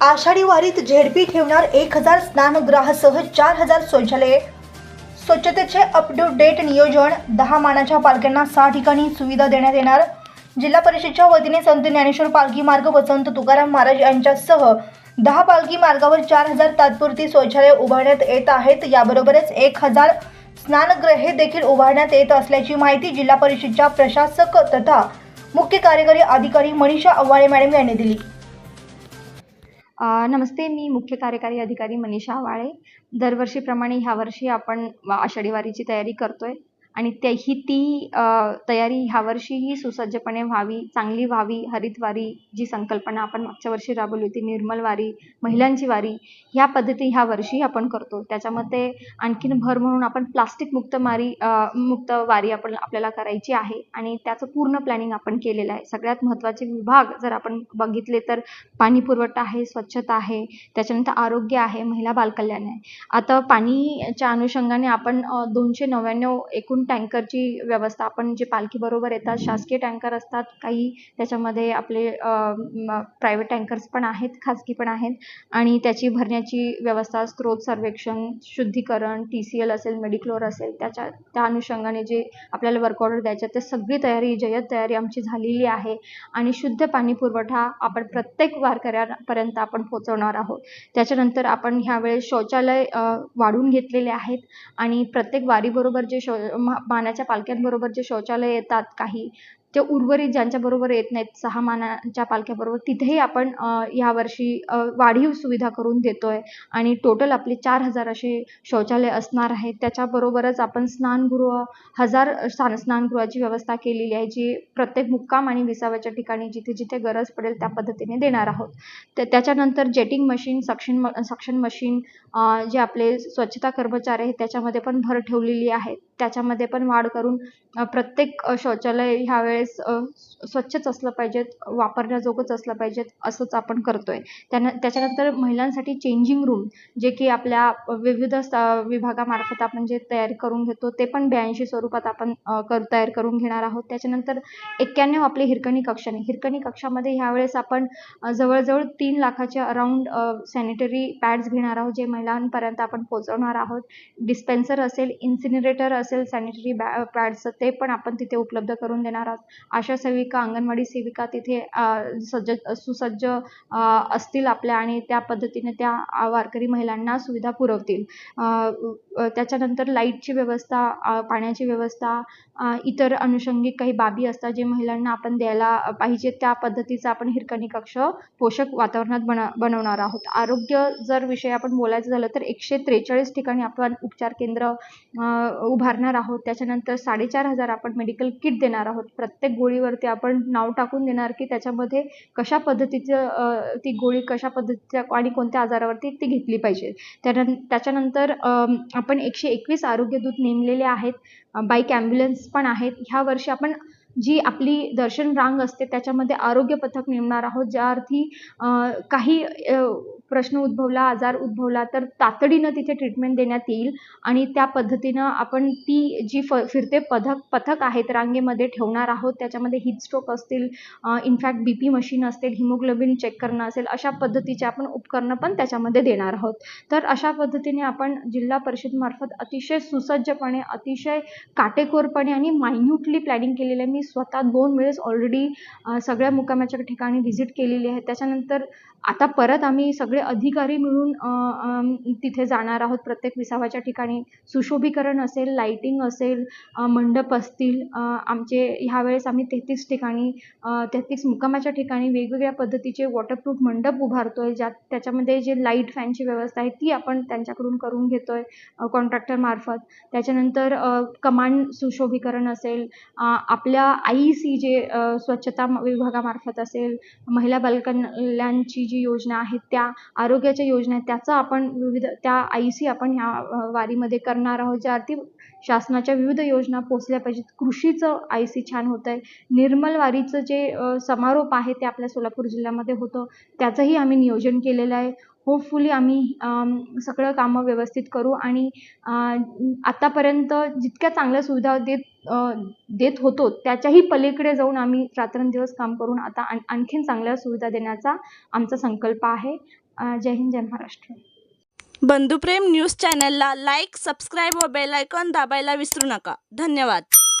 आषाढी वारीत झेडपी ठेवणार एक हजार स्नानगृहासह चार हजार शौचालये. स्वच्छतेचे अप टू डेट नियोजन दहा मानाच्या पालख्यांना सहा ठिकाणी सुविधा देण्यात येणार. जिल्हा परिषदेच्या वतीने संत ज्ञानेश्वर पालखी मार्ग वसंत तुकाराम महाराज यांच्यासह दहा पालखी मार्गावर चार हजार तात्पुरती शौचालये उभारण्यात येत आहेत. याबरोबरच एक हजार स्नानगृहे देखील उभारण्यात येत असल्याची माहिती जिल्हा परिषदच्या प्रशासक तथा मुख्य कार्यकारी अधिकारी मनीषा आव्हाळे मॅडम यांनी दिली. नमस्ते मी मुख्य कार्यकारी अधिकारी मनीषा आवाळे. दरवर्षीप्रमाणे ह्या वर्षी आपण आषाढी वारीची तयारी करतोय. आणि त्या ही ती तयारी ह्या वर्षीही सुसज्जपणे व्हावी चांगली व्हावी हरित वारी जी संकल्पना आपण मागच्या वर्षी राबवली होती निर्मल वारी महिलांची वारी ह्या पद्धती ह्या वर्षी आपण करतो. त्याच्यामध्ये आणखीन भर म्हणून आपण प्लास्टिक मुक्त मारी मुक्त वारी आपण आपल्याला करायची आहे आणि त्याचं पूर्ण प्लॅनिंग आपण केलेलं आहे. सगळ्यात महत्त्वाचे विभाग जर आपण बघितले तर पाणी पुरवठा आहे स्वच्छता आहे त्याच्यानंतर आरोग्य आहे महिला बालकल्याण आहे. आता पाणीच्या अनुषंगाने आपण दोनशे नव्याण्णव एकूण टँकरची व्यवस्था आपण जे पालखीबरोबर येतात शासकीय टँकर असतात काही त्याच्यामध्ये आपले प्रायव्हेट टँकर्स पण आहेत खाजगी पण आहेत आणि त्याची भरण्याची व्यवस्था स्रोत सर्वेक्षण शुद्धीकरण टी सी एल असेल मेडिक्लोर असेल त्याच्या त्या अनुषंगाने जे आपल्याला वर्क ऑर्डर द्यायचे ते सगळी तयारी जय्यत तयारी आमची झालेली आहे आणि शुद्ध पाणी पुरवठा आपण प्रत्येक वारकऱ्यांपर्यंत आपण पोहोचवणार आहोत. त्याच्यानंतर आपण ह्यावेळेस शौचालय वाढून वाढवून घेतलेले आहेत आणि प्रत्येक वारीबरोबर जे शौ पाण्याच्या पालख्यांबरोबर जे शौचालय येतात काही ते उर्वरित ज्यांच्याबरोबर येत नाहीत सहा मानाच्या पालख्याबरोबर तिथेही आपण अ, यावर्षी वाढीव सुविधा करून देतोय. आणि टोटल आपले चार हजार असे शौचालय असणार आहेत. त्याच्याबरोबरच आपण स्नानगृह हजार स्थान स्नानगृहाची व्यवस्था केलेली आहे जी प्रत्येक मुक्काम आणि विसाव्याच्या ठिकाणी जिथे जिथे गरज पडेल त्या पद्धतीने देणार आहोत. तर त्याच्यानंतर जेटिंग मशीन सक्शन म सक्शन मशीन जे आपले स्वच्छता कर्मचारी आहेत त्याच्यामध्ये पण भर ठेवलेली आहे. त्याच्यामध्ये पण वाढ करून प्रत्येक शौचालय ह्यावेळेस वेळेस स्वच्छच असलं पाहिजेत वापरण्याजोगंच असलं पाहिजेत असंच आपण करतोय. त्यान त्याच्यानंतर महिलांसाठी चेंजिंग रूम जे की आपल्या विविध स- विभागामार्फत आपण जे तयार करून घेतो ते पण ब्याऐंशी स्वरूपात आपण कर तयार करून घेणार आहोत. त्याच्यानंतर एक्क्याण्णव आपली हिरकणी कक्षा आहे हिरकणी कक्षामध्ये ह्यावेळेस आपण जवळजवळ तीन लाखाच्या अराउंड सॅनिटरी पॅड्स घेणार आहोत जे महिलांपर्यंत आपण पोहोचवणार आहोत. डिस्पेन्सर असेल इन्सिनरेटर असेल सॅनिटरी बॅ पॅड्सचं ते पण आपण तिथे उपलब्ध करून देणार आहोत. आशा सेविका अंगणवाडी सेविका तिथे सज्ज सुसज्ज असतील आपल्या आणि त्या पद्धतीने त्या वारकरी महिलांना सुविधा पुरवतील. त्याच्यानंतर लाईटची व्यवस्था पाण्याची व्यवस्था इतर अनुषंगिक काही बाबी असतात जे महिलांना आपण द्यायला पाहिजे त्या पद्धतीचा आपण हिरकणी कक्ष पोषक वातावरणात बन बनवणार आहोत. आरोग्य जर विषय आपण बोलायचं झालं तर एकशे त्रेचाळीस ठिकाणी आपण उपचार केंद्र उभारणार आहोत. त्याच्यानंतर साडेचार हजार आपण मेडिकल किट देणार आहोत प्रत्येक गोळीवरती आपण नाव टाकून देणार की त्याच्यामध्ये कशा पद्धतीचं ती गोळी कशा पद्धतीच्या आणि कोणत्या आजारावरती ती घेतली पाहिजे. त्यानं त्याच्यानंतर आपण एकशे एकवीस आरोग्यदूत नेमलेले आहेत. बाईक ॲम्ब्युलन्स पण आहेत. ह्या वर्षी आपण जी आपली दर्शन रांग असते त्याच्यामध्ये आरोग्य पथक नेमणार आहोत. ज्या अर्थी काही प्रश्न उद्भवला आजार उद्भवला तर तातडीनं तिथे ट्रीटमेंट देण्यात येईल आणि त्या पद्धतीनं आपण ती जी फ फिरते पथक पथक आहेत रांगेमध्ये ठेवणार आहोत त्याच्यामध्ये हिटस्ट्रोक असतील in fact B P machine असतील हिमोग्लोबिन चेक करणं असेल अशा पद्धतीचे आपण उपकरणं पण त्याच्यामध्ये देणार आहोत. तर अशा पद्धतीने आपण जिल्हा परिषदमार्फत अतिशय सुसज्जपणे अतिशय काटेकोरपणे आणि मायन्यूटली प्लॅनिंग केलेलं आहे मी स्वतः दोन वेळेस ऑलरेडी सगळ्या मुकामाच्या ठिकाणी व्हिजिट केलेली आहे. त्याच्यानंतर आता परत आम्ही सगळे अधिकारी मिळून तिथे जाणार आहोत. प्रत्येक विसावाच्या ठिकाणी सुशोभीकरण असेल लाईटिंग असेल मंडप असतील. आमचे आमचे ह्यावेळेस आम्ही तेहतीस ठिकाणी तेहतीस मुक्कामाच्या ठिकाणी वेगवेगळ्या पद्धतीचे वॉटरप्रूफ मंडप उभारतो आहे ज्यात त्याच्यामध्ये जे लाइट फॅनची व्यवस्था आहे ती आपण त्यांच्याकडून करून घेतो आहे कॉन्ट्रॅक्टरमार्फत त्याच्यानंतर कमांड सुशोभीकरण असेल आपल्या आई सी जे स्वच्छता विभागामार्फत असेल महिला बालकल्याणची जी योजना आहेत त्या आरोग्याच्या योजना आहेत त्याचं आपण विविध त्या आय सी आपण ह्या वारीमध्ये करणार आहोत ज्या अर्थी शासनाच्या विविध योजना पोचल्या पाहिजेत. कृषीचं आय सी छान होतं आहे निर्मल वारीचं जे समारोप आहे ते आपल्या सोलापूर जिल्ह्यामध्ये होतं. त्याचंही आम्ही नियोजन केलेलं आहे. होपफुली आम्ही सगळं कामं व्यवस्थित करू आणि आत्तापर्यंत आतापर्यंत जितक्या चांगल्या सुविधा देत देत होतो त्याच्याही पलीकडे जाऊन आम्ही रात्रंदिवस काम करून आता आण आणखीन चांगल्या सुविधा देण्याचा आमचा संकल्प आहे. जय हिंद जय महाराष्ट्र. बंधुप्रेम न्यूज चॅनलला लाईक सबस्क्राईब व बेलायकॉन दाबायला विसरू नका. धन्यवाद.